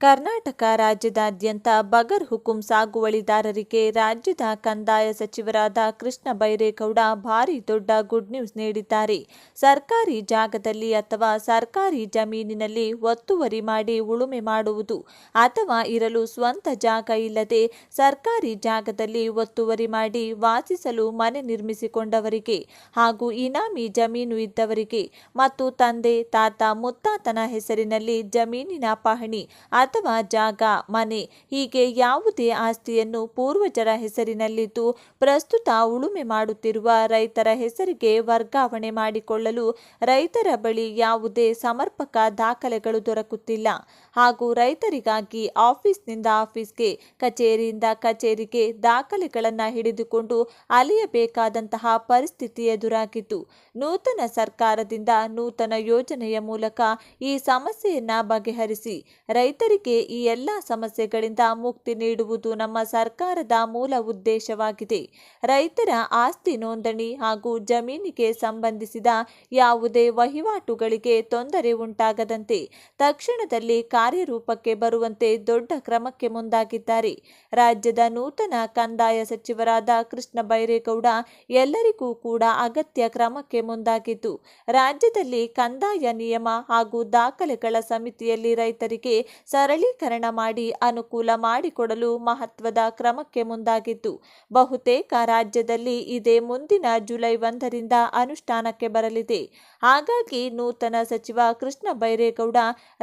ಕರ್ನಾಟಕ ರಾಜ್ಯದಾದ್ಯಂತ ಬಗರ್ ಹುಕುಂ ಸಾಗುವಳಿದಾರರಿಗೆ ರಾಜ್ಯದ ಕಂದಾಯ ಸಚಿವರಾದ ಕೃಷ್ಣ ಬೈರೇಗೌಡ ಭಾರಿ ದೊಡ್ಡ ಗುಡ್ ನ್ಯೂಸ್ ನೀಡಿದ್ದಾರೆ. ಸರ್ಕಾರಿ ಜಾಗದಲ್ಲಿ ಅಥವಾ ಸರ್ಕಾರಿ ಜಮೀನಿನಲ್ಲಿ ಒತ್ತುವರಿ ಮಾಡಿ ಉಳುಮೆ ಮಾಡುವುದು ಅಥವಾ ಇರಲು ಸ್ವಂತ ಜಾಗ ಇಲ್ಲದೆ ಸರ್ಕಾರಿ ಜಾಗದಲ್ಲಿ ಒತ್ತುವರಿ ಮಾಡಿ ವಾಸಿಸಲು ಮನೆ ನಿರ್ಮಿಸಿಕೊಂಡವರಿಗೆ ಹಾಗೂ ಇನಾಮಿ ಜಮೀನು ಇದ್ದವರಿಗೆ ಮತ್ತು ತಂದೆ, ತಾತ, ಮುತ್ತಾತನ ಹೆಸರಿನಲ್ಲಿ ಜಮೀನಿನ ಪಹಣಿ ಅಥವಾ ಜಾಗ, ಮನೆ ಹೀಗೆ ಯಾವುದೇ ಆಸ್ತಿಯನ್ನು ಪೂರ್ವಜರ ಹೆಸರಿನಲ್ಲಿದ್ದು ಪ್ರಸ್ತುತ ಉಳುಮೆ ಮಾಡುತ್ತಿರುವ ರೈತರ ಹೆಸರಿಗೆ ವರ್ಗಾವಣೆ ಮಾಡಿಕೊಳ್ಳಲು ರೈತರ ಬಳಿ ಯಾವುದೇ ಸಮರ್ಪಕ ದಾಖಲೆಗಳು ದೊರಕುತ್ತಿಲ್ಲ. ಹಾಗೂ ರೈತರಿಗಾಗಿ ಆಫೀಸ್ನಿಂದ ಆಫೀಸ್ಗೆ, ಕಚೇರಿಯಿಂದ ಕಚೇರಿಗೆ ದಾಖಲೆಗಳನ್ನು ಹಿಡಿದುಕೊಂಡು ಅಲೆಯಬೇಕಾದಂತಹ ಪರಿಸ್ಥಿತಿ ಎದುರಾಗಿತ್ತು ನೂತನ ಸರ್ಕಾರದಿಂದ ನೂತನ ಯೋಜನೆಯ ಮೂಲಕ ಈ ಸಮಸ್ಯೆಯನ್ನ ಬಗೆಹರಿಸಿ ರೈತರಿಗೆ ಈ ಎಲ್ಲ ಸಮಸ್ಯೆಗಳಿಂದ ಮುಕ್ತಿ ನೀಡುವುದು ನಮ್ಮ ಸರ್ಕಾರದ ಮೂಲ ಉದ್ದೇಶವಾಗಿದೆ. ರೈತರ ಆಸ್ತಿ ನೋಂದಣಿ ಹಾಗೂ ಜಮೀನಿಗೆ ಸಂಬಂಧಿಸಿದ ಯಾವುದೇ ವಹಿವಾಟುಗಳಿಗೆ ತೊಂದರೆ ಉಂಟಾಗದಂತೆ ತಕ್ಷಣದಲ್ಲಿ ಕಾರ್ಯರೂಪಕ್ಕೆ ಬರುವಂತೆ ದೊಡ್ಡ ಕ್ರಮಕ್ಕೆ ಮುಂದಾಗಿದ್ದಾರೆ. ರಾಜ್ಯದ ನೂತನ ಕಂದಾಯ ಸಚಿವರಾದ ಕೃಷ್ಣ ಬೈರೇಗೌಡ ಎಲ್ಲರಿಗೂ ಕೂಡ ಅಗತ್ಯ ಕ್ರಮಕ್ಕೆ ಮುಂದಾಗಿದ್ದು, ರಾಜ್ಯದಲ್ಲಿ ಕಂದಾಯ ನಿಯಮ ಹಾಗೂ ದಾಖಲೆಗಳ ಸಮಿತಿಯಲ್ಲಿ ರೈತರಿಗೆ ಸರಳೀಕರಣ ಮಾಡಿ ಅನುಕೂಲ ಮಾಡಿಕೊಡಲು ಮಹತ್ವದ ಕ್ರಮಕ್ಕೆ ಮುಂದಾಗಿದ್ದು, ಬಹುತೇಕ ರಾಜ್ಯದಲ್ಲಿ ಇದೇ ಮುಂದಿನ ಜುಲೈ ಒಂದರಿಂದ ಅನುಷ್ಠಾನಕ್ಕೆ ಬರಲಿದೆ. ಹಾಗಾಗಿ ನೂತನ ಸಚಿವ ಕೃಷ್ಣ ಬೈರೇಗೌಡ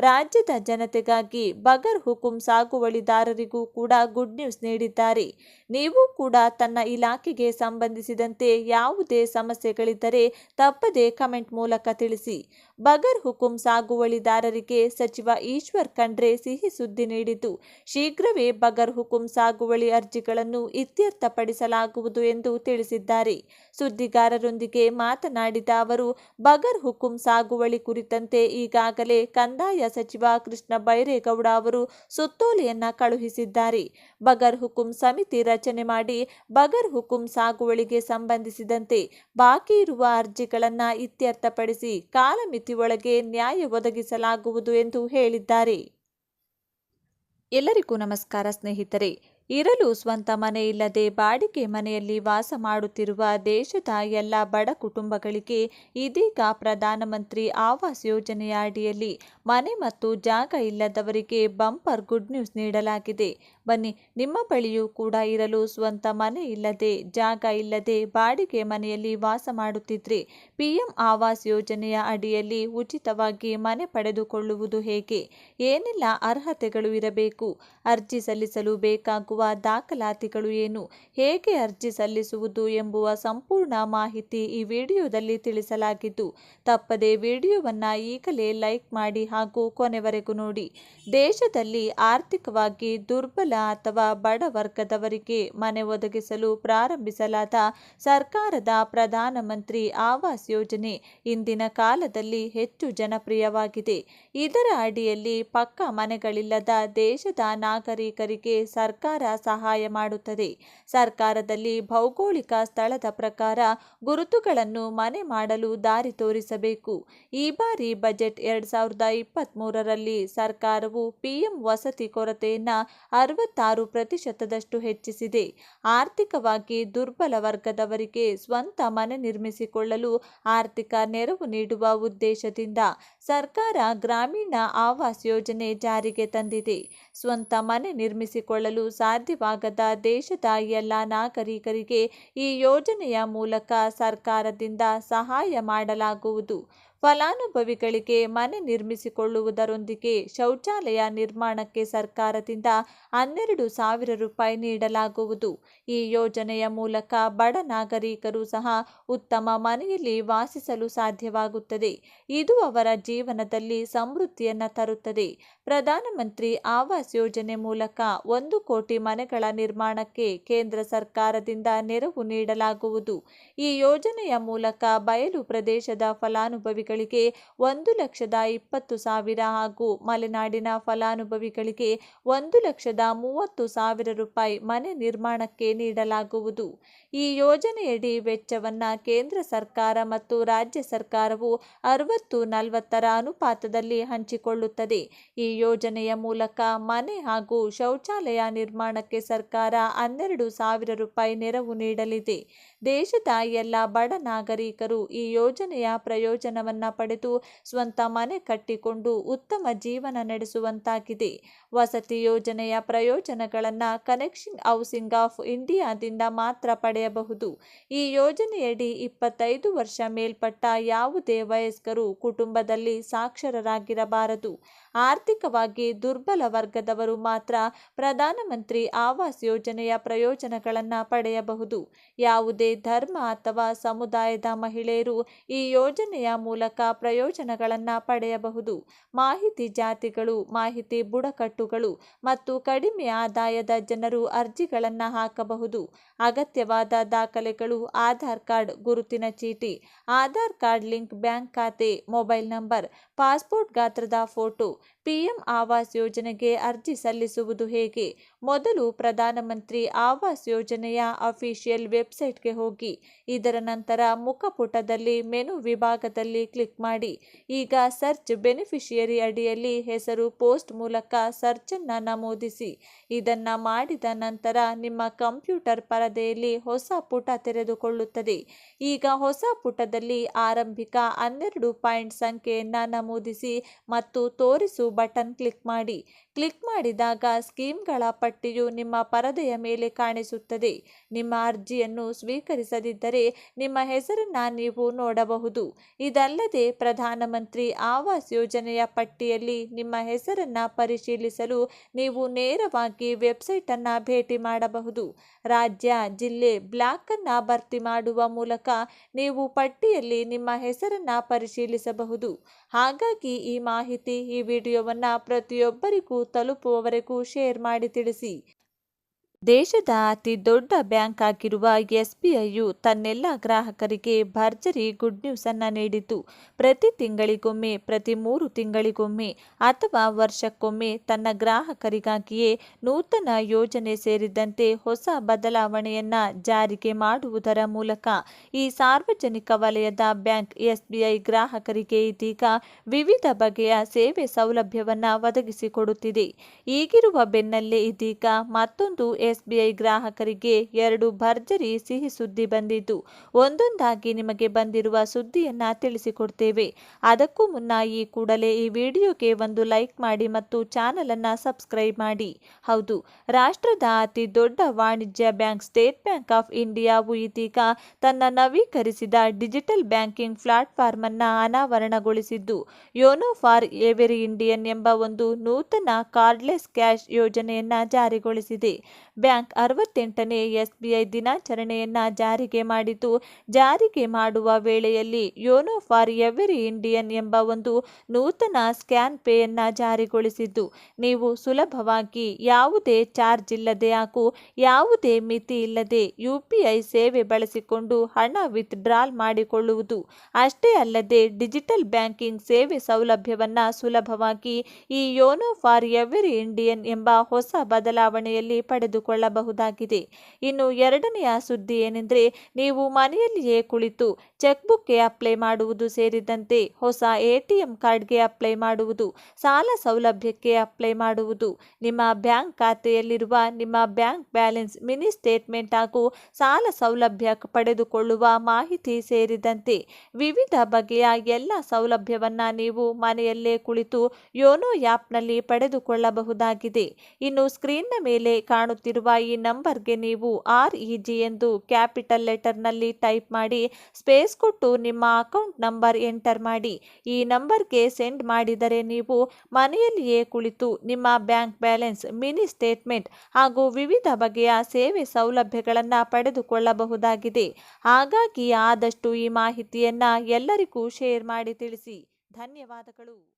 ರಾಜ್ಯದ ಜನತೆಗಾಗಿ ಬಗರ್ ಹುಕುಂ ಸಾಗುವಳಿದಾರರಿಗೂ ಕೂಡ ಗುಡ್ ನ್ಯೂಸ್ ನೀಡಿದ್ದಾರೆ. ನೀವು ಕೂಡ ತನ್ನ ಇಲಾಖೆಗೆ ಸಂಬಂಧಿಸಿದಂತೆ ಯಾವುದೇ ಸಮಸ್ಯೆಗಳಿದ್ದರೆ ತಪ್ಪದೇ ಕಮೆಂಟ್ ಮೂಲಕ ತಿಳಿಸಿ. ಬಗರ್ ಹುಕುಂ ಸಾಗುವಳಿದಾರರಿಗೆ ಸಚಿವ ಈಶ್ವರ್ ಖಂಡ್ರೆ ಸಿಹಿ ಸುದ್ದಿ ನೀಡಿದ್ದು, ಶೀಘ್ರವೇ ಬಗರ್ ಹುಕುಂ ಸಾಗುವಳಿ ಅರ್ಜಿಗಳನ್ನು ಇತ್ಯರ್ಥಪಡಿಸಲಾಗುವುದು ಎಂದು ತಿಳಿಸಿದ್ದಾರೆ. ಸುದ್ದಿಗಾರರೊಂದಿಗೆ ಮಾತನಾಡಿದ ಅವರು, ಬಗರ್ ಹುಕುಂ ಸಾಗುವಳಿ ಕುರಿತಂತೆ ಈಗಾಗಲೇ ಕಂದಾಯ ಸಚಿವ ಕೃಷ್ಣ ಬೈರೇಗೌಡ ಅವರು ಸುತ್ತೋಲೆಯನ್ನ ಕಳುಹಿಸಿದ್ದಾರೆ. ಬಗರ್ ಹುಕುಂ ಸಮಿತಿ ರಚನೆ ಮಾಡಿ ಬಗರ್ ಹುಕುಂ ಸಾಗುವಳಿಗೆ ಸಂಬಂಧಿಸಿದಂತೆ ಬಾಕಿ ಇರುವ ಅರ್ಜಿಗಳನ್ನು ಇತ್ಯರ್ಥಪಡಿಸಿ ಕಾಲಮಿತಿ ಒಳಗೆ ನ್ಯಾಯ ಒದಗಿಸಲಾಗುವುದು ಎಂದು ಹೇಳಿದ್ದಾರೆ. ಎಲ್ಲರಿಗೂ ನಮಸ್ಕಾರ ಸ್ನೇಹಿತರೆ. ಇರಲು ಸ್ವಂತ ಮನೆ ಇಲ್ಲದೆ ಬಾಡಿಗೆ ಮನೆಯಲ್ಲಿ ವಾಸ ಮಾಡುತ್ತಿರುವ ದೇಶದ ಎಲ್ಲ ಬಡ ಕುಟುಂಬಗಳಿಗೆ ಇದೀಗ ಪ್ರಧಾನಮಂತ್ರಿ ಆವಾಸ್ ಯೋಜನೆಯ ಅಡಿಯಲ್ಲಿ ಮನೆ ಮತ್ತು ಜಾಗ ಇಲ್ಲದವರಿಗೆ ಬಂಪರ್ ಗುಡ್ ನ್ಯೂಸ್ ನೀಡಲಾಗಿದೆ. ಬನ್ನಿ, ನಿಮ್ಮ ಬಳಿಯೂ ಕೂಡ ಇರಲು ಸ್ವಂತ ಮನೆ ಇಲ್ಲದೆ, ಜಾಗ ಇಲ್ಲದೆ ಬಾಡಿಗೆ ಮನೆಯಲ್ಲಿ ವಾಸ ಮಾಡುತ್ತಿದ್ರೆ. ಪಿಎಂ ಆವಾಸ್ ಯೋಜನೆಯ ಅಡಿಯಲ್ಲಿ ಉಚಿತವಾಗಿ ಮನೆ ಪಡೆದುಕೊಳ್ಳುವುದು ಹೇಗೆ? ಏನೆಲ್ಲ ಅರ್ಹತೆಗಳು ಇರಬೇಕು? ಅರ್ಜಿ ಸಲ್ಲಿಸಲು ಬೇಕಾಗುವ ದಾಖಲಾತಿಗಳು ಏನು? ಹೇಗೆ ಅರ್ಜಿ ಸಲ್ಲಿಸುವುದು ಎಂಬುವ ಸಂಪೂರ್ಣ ಮಾಹಿತಿ ಈ ವಿಡಿಯೋದಲ್ಲಿ ತಿಳಿಸಲಾಗಿದ್ದು, ತಪ್ಪದೆ ವಿಡಿಯೋವನ್ನು ಈಗಲೇ ಲೈಕ್ ಮಾಡಿ ಹಾಗೂ ಕೊನೆವರೆಗೂ ನೋಡಿ. ದೇಶದಲ್ಲಿ ಆರ್ಥಿಕವಾಗಿ ದುರ್ಬಲ ಅಥವಾ ಬಡ ವರ್ಗದವರಿಗೆ ಮನೆ ಒದಗಿಸಲು ಪ್ರಾರಂಭಿಸಲಾದ ಸರ್ಕಾರದ ಪ್ರಧಾನಮಂತ್ರಿ ಆವಾಸ್ ಯೋಜನೆ ಇಂದಿನ ಕಾಲದಲ್ಲಿ ಹೆಚ್ಚು ಜನಪ್ರಿಯವಾಗಿದೆ. ಇದರ ಅಡಿಯಲ್ಲಿ ಪಕ್ಕ ಮನೆಗಳಿಲ್ಲದ ದೇಶದ ನಾಗರಿಕರಿಗೆ ಸರ್ಕಾರ ಸಹಾಯ ಮಾಡುತ್ತದೆ. ಸರ್ಕಾರದಲ್ಲಿ ಭೌಗೋಳಿಕ ಸ್ಥಳದ ಪ್ರಕಾರ ಗುರುತುಗಳನ್ನು ಮನೆ ಮಾಡಲು ದಾರಿ ತೋರಿಸಬೇಕು. ಈ ಬಾರಿ ಬಜೆಟ್ ಎರಡ್ ಸಾವಿರದ ಇಪ್ಪತ್ತ್ ಮೂರರಲ್ಲಿ ಸರ್ಕಾರವು ಪಿಎಂ ವಸತಿ ಕೊರತೆಯನ್ನ ಅರವತ್ತಾರು ಪ್ರತಿಶತದಷ್ಟು ಹೆಚ್ಚಿಸಿದೆ. ಆರ್ಥಿಕವಾಗಿ ದುರ್ಬಲ ವರ್ಗದವರಿಗೆ ಸ್ವಂತ ಮನೆ ನಿರ್ಮಿಸಿಕೊಳ್ಳಲು ಆರ್ಥಿಕ ನೆರವು ನೀಡುವ ಉದ್ದೇಶದಿಂದ ಸರ್ಕಾರ ಗ್ರಾಮೀಣ ಆವಾಸ್ ಯೋಜನೆ ಜಾರಿಗೆ ತಂದಿದೆ. ಸ್ವಂತ ಮನೆ ನಿರ್ಮಿಸಿಕೊಳ್ಳಲು ಸಾಧ್ಯವಾಗದ ದೇಶದ ಎಲ್ಲ ನಾಗರಿಕರಿಗೆ ಈ ಯೋಜನೆಯ ಮೂಲಕ ಸರ್ಕಾರದಿಂದ ಸಹಾಯ ಮಾಡಲಾಗುವುದು. ಫಲಾನುಭವಿಗಳಿಗೆ ಮನೆ ನಿರ್ಮಿಸಿಕೊಳ್ಳುವುದರೊಂದಿಗೆ ಶೌಚಾಲಯ ನಿರ್ಮಾಣಕ್ಕೆ ಸರ್ಕಾರದಿಂದ ಹನ್ನೆರಡು ಸಾವಿರ ರೂಪಾಯಿ ನೀಡಲಾಗುವುದು. ಈ ಯೋಜನೆಯ ಮೂಲಕ ಬಡ ನಾಗರಿಕರು ಸಹ ಉತ್ತಮ ಮನೆಯಲ್ಲಿ ವಾಸಿಸಲು ಸಾಧ್ಯವಾಗುತ್ತದೆ. ಇದು ಅವರ ಜೀವನದಲ್ಲಿ ಸಮೃದ್ಧಿಯನ್ನು ತರುತ್ತದೆ. ಪ್ರಧಾನಮಂತ್ರಿ ಆವಾಸ್ ಯೋಜನೆ ಮೂಲಕ ಒಂದು ಕೋಟಿ ಮನೆಗಳ ನಿರ್ಮಾಣಕ್ಕೆ ಕೇಂದ್ರ ಸರ್ಕಾರದಿಂದ ನೆರವು ನೀಡಲಾಗುವುದು. ಈ ಯೋಜನೆಯ ಮೂಲಕ ಬಯಲು ಪ್ರದೇಶದ ಫಲಾನುಭವಿಗಳಿಗೆ ಒಂದು ಲಕ್ಷದ ಇಪ್ಪತ್ತು ಸಾವಿರ ಹಾಗೂ ಮಲೆನಾಡಿನ ಫಲಾನುಭವಿಗಳಿಗೆ ಒಂದು ಲಕ್ಷದ ಮೂವತ್ತು ಸಾವಿರ ರೂಪಾಯಿ ಮನೆ ನಿರ್ಮಾಣಕ್ಕೆ ನೀಡಲಾಗುವುದು. ಈ ಯೋಜನೆಯಡಿ ವೆಚ್ಚವನ್ನು ಕೇಂದ್ರ ಸರ್ಕಾರ ಮತ್ತು ರಾಜ್ಯ ಸರ್ಕಾರವು ಅರವತ್ತು ನಲವತ್ತರ ಅನುಪಾತದಲ್ಲಿ ಹಂಚಿಕೊಳ್ಳುತ್ತದೆ. ಈ ಯೋಜನೆಯ ಮೂಲಕ ಮನೆ ಹಾಗೂ ಶೌಚಾಲಯ ನಿರ್ಮಾಣಕ್ಕೆ ಸರ್ಕಾರ ಹನ್ನೆರಡು ಸಾವಿರ ರೂಪಾಯಿ ನೆರವು ನೀಡಲಿದೆ. ದೇಶದ ಎಲ್ಲ ಬಡ ನಾಗರಿಕರು ಈ ಯೋಜನೆಯ ಪ್ರಯೋಜನವನ್ನು ಪಡೆದು ಸ್ವಂತ ಮನೆ ಕಟ್ಟಿಕೊಂಡು ಉತ್ತಮ ಜೀವನ ನಡೆಸುವಂತಾಗಿದೆ. ವಸತಿ ಯೋಜನೆಯ ಪ್ರಯೋಜನಗಳನ್ನು ಕನೆಕ್ಷನ್ ಹೌಸಿಂಗ್ ಆಫ್ ಇಂಡಿಯಾದಿಂದ ಮಾತ್ರ ಪಡೆಯಬಹುದು. ಈ ಯೋಜನೆಯಡಿ ಇಪ್ಪತ್ತೈದು ವರ್ಷ ಮೇಲ್ಪಟ್ಟ ಯಾವುದೇ ವಯಸ್ಕರು ಕುಟುಂಬದಲ್ಲಿ ಸಾಕ್ಷರರಾಗಿರಬಾರದು. ಆರ್ಥಿಕವಾಗಿ ದುರ್ಬಲ ವರ್ಗದವರು ಮಾತ್ರ ಪ್ರಧಾನಮಂತ್ರಿ ಆವಾಸ್ ಯೋಜನೆಯ ಪ್ರಯೋಜನಗಳನ್ನು ಪಡೆಯಬಹುದು. ಯಾವುದೇ ಧರ್ಮ ಅಥವಾ ಸಮುದಾಯದ ಮಹಿಳೆಯರು ಈ ಯೋಜನೆಯ ಮೂಲಕ ಪ್ರಯೋಜನಗಳನ್ನು ಪಡೆಯಬಹುದು. ಮಾಹಿತಿ ಜಾತಿಗಳು, ಮಾಹಿತಿ ಬುಡಕಟ್ಟುಗಳು ಮತ್ತು ಕಡಿಮೆ ಆದಾಯದ ಜನರು ಅರ್ಜಿಗಳನ್ನು ಹಾಕಬಹುದು. ಅಗತ್ಯವಾದ ದಾಖಲೆಗಳು, ಆಧಾರ್ ಕಾರ್ಡ್, ಗುರುತಿನ ಚೀಟಿ, ಆಧಾರ್ ಕಾರ್ಡ್ ಲಿಂಕ್ ಬ್ಯಾಂಕ್ ಖಾತೆ, ಮೊಬೈಲ್ ನಂಬರ್, ಪಾಸ್ಪೋರ್ಟ್ ಗಾತ್ರದ ಫೋಟೋ ಪಿಎಂ ಆವಾಸ್ ಯೋಜನೆಗೆ ಅರ್ಜಿ ಸಲ್ಲಿಸುವುದು ಹೇಗೆ? ಮೊದಲು ಪ್ರಧಾನಮಂತ್ರಿ ಆವಾಸ್ ಯೋಜನೆಯ ಅಫಿಷಿಯಲ್ ವೆಬ್ಸೈಟ್ಗೆ ಹೋಗಿ, ಇದರ ನಂತರ ಮುಖಪುಟದಲ್ಲಿ ಮೆನು ವಿಭಾಗದಲ್ಲಿ ಕ್ಲಿಕ್ ಮಾಡಿ. ಈಗ ಸರ್ಚ್ ಬೆನಿಫಿಷಿಯರಿ ಅಡಿಯಲ್ಲಿ ಹೆಸರು, ಪೋಸ್ಟ್ ಮೂಲಕ ಸರ್ಚನ್ನು ನಮೂದಿಸಿ. ಇದನ್ನು ಮಾಡಿದ ನಂತರ ನಿಮ್ಮ ಕಂಪ್ಯೂಟರ್ ಪರದೆಯಲ್ಲಿ ಹೊಸ ಪುಟ ತೆರೆದುಕೊಳ್ಳುತ್ತದೆ. ಈಗ ಹೊಸ ಪುಟದಲ್ಲಿ ಆರಂಭಿಕ ಹನ್ನೆರಡು ಪಾಯಿಂಟ್ ಸಂಖ್ಯೆಯನ್ನು ನಮೂದಿಸಿ ಮತ್ತು ತೋರಿಸು ಬಟನ್ ಕ್ಲಿಕ್ ಮಾಡಿ. ಕ್ಲಿಕ್ ಮಾಡಿದಾಗ ಸ್ಕೀಮ್ಗಳ ಪಟ್ಟಿಯು ನಿಮ್ಮ ಪರದೆಯ ಮೇಲೆ ಕಾಣಿಸುತ್ತದೆ. ನಿಮ್ಮ ಅರ್ಜಿಯನ್ನು ಸ್ವೀಕರಿಸದಿದ್ದರೆ ನಿಮ್ಮ ಹೆಸರನ್ನು ನೀವು ನೋಡಬಹುದು. ಇದಲ್ಲದೆ ಪ್ರಧಾನಮಂತ್ರಿ ಆವಾಸ್ ಯೋಜನೆಯ ಪಟ್ಟಿಯಲ್ಲಿ ನಿಮ್ಮ ಹೆಸರನ್ನು ಪರಿಶೀಲಿಸಲು ನೀವು ನೇರವಾಗಿ ವೆಬ್ಸೈಟನ್ನು ಭೇಟಿ ಮಾಡಬಹುದು. ರಾಜ್ಯ, ಜಿಲ್ಲೆ ಬ್ಲಾಕನ್ನು ಭರ್ತಿ ಮಾಡುವ ಮೂಲಕ ನೀವು ಪಟ್ಟಿಯಲ್ಲಿ ನಿಮ್ಮ ಹೆಸರನ್ನು ಪರಿಶೀಲಿಸಬಹುದು. ಹಾಗಾಗಿ ಈ ಮಾಹಿತಿ ಈ ವಿಡಿಯೋವನ್ನು ಪ್ರತಿಯೊಬ್ಬರಿಗೂ ತಲುಪುವವರೆಗೂ ಶೇರ್ ಮಾಡಿ ತಿಳಿಸಿ. ದೇಶದ ಅತಿ ದೊಡ್ಡ ಬ್ಯಾಂಕ್ ಆಗಿರುವ ಎಸ್ಬಿಐಯು ತನ್ನೆಲ್ಲ ಗ್ರಾಹಕರಿಗೆ ಭರ್ಜರಿ ಗುಡ್ ನ್ಯೂಸ್ ಅನ್ನು ನೀಡಿತು. ಪ್ರತಿ ತಿಂಗಳಿಗೊಮ್ಮೆ, ಪ್ರತಿ ಮೂರು ತಿಂಗಳಿಗೊಮ್ಮೆ ಅಥವಾ ವರ್ಷಕ್ಕೊಮ್ಮೆ ತನ್ನ ಗ್ರಾಹಕರಿಗಾಗಿಯೇ ನೂತನ ಯೋಜನೆ ಸೇರಿದಂತೆ ಹೊಸ ಬದಲಾವಣೆಯನ್ನ ಜಾರಿಗೆ ಮಾಡುವುದರ ಮೂಲಕ ಈ ಸಾರ್ವಜನಿಕ ವಲಯದ ಬ್ಯಾಂಕ್ ಎಸ್ಬಿಐ ಗ್ರಾಹಕರಿಗೆ ಇದೀಗ ವಿವಿಧ ಬಗೆಯ ಸೇವೆ ಸೌಲಭ್ಯವನ್ನು ಒದಗಿಸಿಕೊಡುತ್ತಿದೆ. ಈಗಿರುವ ಬೆನ್ನಲ್ಲೇ ಇದೀಗ ಮತ್ತೊಂದು ಎಸ್ಬಿಐ ಗ್ರಾಹಕರಿಗೆ ಎರಡು ಭರ್ಜರಿ ಸಿಹಿ ಸುದ್ದಿ ಬಂದಿದ್ದು, ಒಂದೊಂದಾಗಿ ನಿಮಗೆ ಬಂದಿರುವ ಸುದ್ದಿಯನ್ನ ತಿಳಿಸಿಕೊಡ್ತೇವೆ. ಅದಕ್ಕೂ ಮುನ್ನ ಈ ಕೂಡಲೇ ಈ ವಿಡಿಯೋಗೆ ಒಂದು ಲೈಕ್ ಮಾಡಿ ಮತ್ತು ಚಾನಲ್ ಅನ್ನ ಸಬ್ಸ್ಕ್ರೈಬ್ ಮಾಡಿ. ಹೌದು, ರಾಷ್ಟ್ರದ ಅತಿ ದೊಡ್ಡ ವಾಣಿಜ್ಯ ಬ್ಯಾಂಕ್ ಸ್ಟೇಟ್ ಬ್ಯಾಂಕ್ ಆಫ್ ಇಂಡಿಯಾವು ಇದೀಗ ತನ್ನ ನವೀಕರಿಸಿದ ಡಿಜಿಟಲ್ ಬ್ಯಾಂಕಿಂಗ್ ಪ್ಲಾಟ್ಫಾರ್ಮ್ ಅನ್ನ ಅನಾವರಣಗೊಳಿಸಿದ್ದು, ಯೋನೋ ಫಾರ್ ಎವೆರಿ ಇಂಡಿಯನ್ ಎಂಬ ಒಂದು ನೂತನ ಕಾರ್ಡ್ಲೆಸ್ ಕ್ಯಾಶ್ ಯೋಜನೆಯನ್ನ ಜಾರಿಗೊಳಿಸಿದೆ. ಬ್ಯಾಂಕ್ ಅರವತ್ತೆಂಟನೇ ಎಸ್ಬಿಐ ದಿನಾಚರಣೆಯನ್ನ ಜಾರಿಗೆ ಮಾಡಿತು. ಜಾರಿಗೆ ಮಾಡುವ ವೇಳೆಯಲ್ಲಿ ಯೋನೋ ಫಾರ್ ಎವರಿ ಇಂಡಿಯನ್ ಎಂಬ ಒಂದು ನೂತನ ಸ್ಕ್ಯಾನ್ ಪೇಯನ್ನು ಜಾರಿಗೊಳಿಸಿದ್ದು. ನೀವು ಸುಲಭವಾಗಿ ಯಾವುದೇ ಚಾರ್ಜ್ ಇಲ್ಲದೆ ಹಾಗೂ ಯಾವುದೇ ಮಿತಿ ಇಲ್ಲದೆ ಯುಪಿಐ ಸೇವೆ ಬಳಸಿಕೊಂಡು ಹಣ ವಿತ್ಡ್ರಾಲ್ ಮಾಡಿಕೊಳ್ಳುವುದು. ಅಷ್ಟೇ ಅಲ್ಲದೆ ಡಿಜಿಟಲ್ ಬ್ಯಾಂಕಿಂಗ್ ಸೇವೆ ಸೌಲಭ್ಯವನ್ನು ಸುಲಭವಾಗಿ ಈ ಯೋನೋ ಫಾರ್ ಎವರಿ ಇಂಡಿಯನ್ ಎಂಬ ಹೊಸ ಬದಲಾವಣೆಯಲ್ಲಿ ಪಡೆದುಕೊಳ್ಳಬಹುದಾಗಿದೆ ಇನ್ನು ಎರಡನೆಯ ಸುದ್ದಿ ಏನೆಂದರೆ, ನೀವು ಮನೆಯಲ್ಲಿಯೇ ಕುಳಿತು ಚೆಕ್ ಬುಕ್ಗೆ ಅಪ್ಲೈ ಮಾಡುವುದು ಸೇರಿದಂತೆ ಹೊಸ ಎಟಿಎಂ ಕಾರ್ಡ್ಗೆ ಅಪ್ಲೈ ಮಾಡುವುದು, ಸಾಲ ಸೌಲಭ್ಯಕ್ಕೆ ಅಪ್ಲೈ ಮಾಡುವುದು, ನಿಮ್ಮ ಬ್ಯಾಂಕ್ ಖಾತೆಯಲ್ಲಿರುವ ನಿಮ್ಮ ಬ್ಯಾಂಕ್ ಬ್ಯಾಲೆನ್ಸ್ ಮಿನಿ ಸ್ಟೇಟ್ಮೆಂಟ್ ಹಾಗೂ ಸಾಲ ಸೌಲಭ್ಯ ಪಡೆದುಕೊಳ್ಳುವ ಮಾಹಿತಿ ಸೇರಿದಂತೆ ವಿವಿಧ ಬಗೆಯ ಎಲ್ಲ ಸೌಲಭ್ಯವನ್ನ ನೀವು ಮನೆಯಲ್ಲೇ ಕುಳಿತು ಯೋನೋ ಆ್ಯಪ್ನಲ್ಲಿ ಪಡೆದುಕೊಳ್ಳಬಹುದಾಗಿದೆ. ಇನ್ನು ಸ್ಕ್ರೀನ್ನ ಮೇಲೆ ಕಾಣುತ್ತಿರುವ ಈ ನಂಬರ್ಗೆ ನೀವು ಆರ್ ಇ ಜಿ ಎಂದು ಕ್ಯಾಪಿಟಲ್ ಲೆಟರ್ನಲ್ಲಿ ಟೈಪ್ ಮಾಡಿ ಸ್ಪೇಸ್ ಕೊಟ್ಟು ನಿಮ್ಮ ಅಕೌಂಟ್ ನಂಬರ್ ಎಂಟರ್ ಮಾಡಿ. ಈ ನಂಬರ್ಗೆ ಸೆಂಡ್ ಮಾಡಿದರೆ ನೀವು ಮನೆಯಲ್ಲಿಯೇ ಕುಳಿತು ನಿಮ್ಮ ಬ್ಯಾಂಕ್ ಬ್ಯಾಲೆನ್ಸ್, ಮಿನಿ ಸ್ಟೇಟ್ಮೆಂಟ್ ಹಾಗೂ ವಿವಿಧ ಬಗೆಯ ಸೇವೆ ಸೌಲಭ್ಯಗಳನ್ನು ಪಡೆದುಕೊಳ್ಳಬಹುದಾಗಿದೆ. ಹಾಗಾಗಿ ಆದಷ್ಟು ಈ ಮಾಹಿತಿಯನ್ನು ಎಲ್ಲರಿಗೂ ಶೇರ್ ಮಾಡಿ ತಿಳಿಸಿ. ಧನ್ಯವಾದಗಳು.